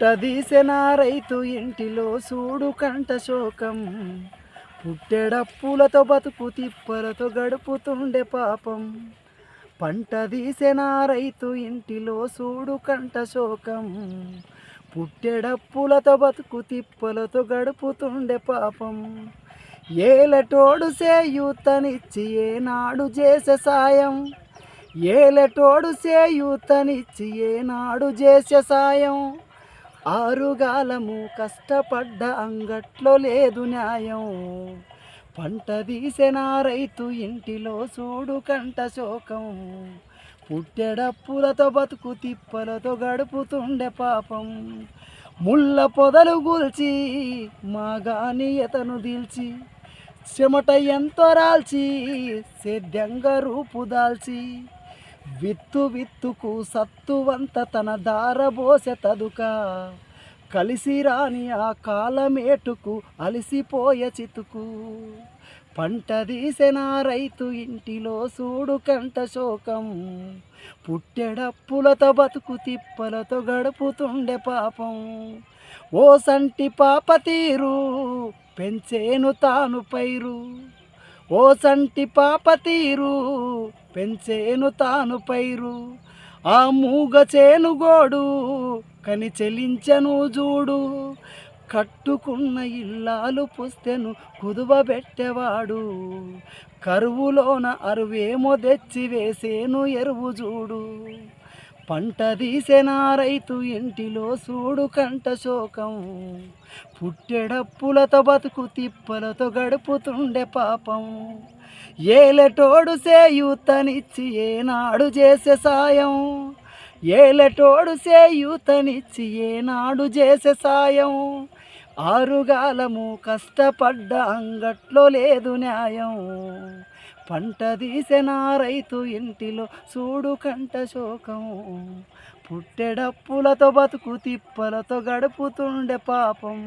పుట్టదీసెన రైతు ఇంటిలో సూడు కంట శోకం. పుట్టెడప్పులతో బతుకు తిప్పలతో గడుపుతుండే పాపం. పంట తీసిన రైతు ఇంటిలో సూడు కంట శోకం. పుట్టెడప్పులతో బతుకు తిప్పలతో గడుపుతుండే పాపం. ఏలటోడు సేయూతనిచ్చి ఏనాడు చేసే సాయం. ఏలటోడు సేయూతనిచ్చి ఏనాడు చేసే సాయం. ఆరుగాలము కష్టపడ్డ అంగట్లో లేదు న్యాయం. పంట తీసిన రైతు ఇంటిలో చూడు కంట శోకం. పుట్టెడప్పులతో బతుకు తిప్పలతో గడుపుతుండే పాపం. ముళ్ళ పొదలు గుల్చి మాగాని ఎతను దిల్చి చెమట ఎంతో రాల్చి సేద్యంగా రూపు దాల్చి విత్తు విత్తుకు సత్తువంత తన దారబోసె తదుక. కలిసి రాని ఆ కాలమేటుకు అలసిపోయే చితుకు. పంట తీసిన రైతు ఇంటిలో సూడు కంట శోకం. పుట్టెడప్పులతో బతుకు తిప్పలతో గడుపుతుండే పాపం. ఓ సంటి పాప తీరు పెంచేను తాను పైరు. ఓ సంటి పాప తీరు పెంచేను తాను పైరు ఆ మూగ చేను గోడు కని చెలించను చూడు. కట్టుకున్న ఇల్లాలు పుస్తెను కుదువబెట్టేవాడు కరువులోన అరువేమో తెచ్చి వేసేను ఎరువు చూడు. పంట తీసిన రైతు ఇంటిలో సూడు కంట శోకం. పుట్టెడప్పులతో బతుకు తిప్పలతో గడుపుతుండే పాపం. ఏలటోడు సేయూతనిచ్చి ఏనాడు చేసే సాయం. ఏలటోడు సేయూతనిచ్చి ఏనాడు చేసే సాయం. ఆరుగాలము కష్టపడ్డ అంగట్లో లేదు న్యాయం. పంట తీసిన రైతు ఇంటిలో చూడు కంట శోకం పుట్టెడప్పులతో బతుకు తిప్పలతో గడుపుతుండే పాపం.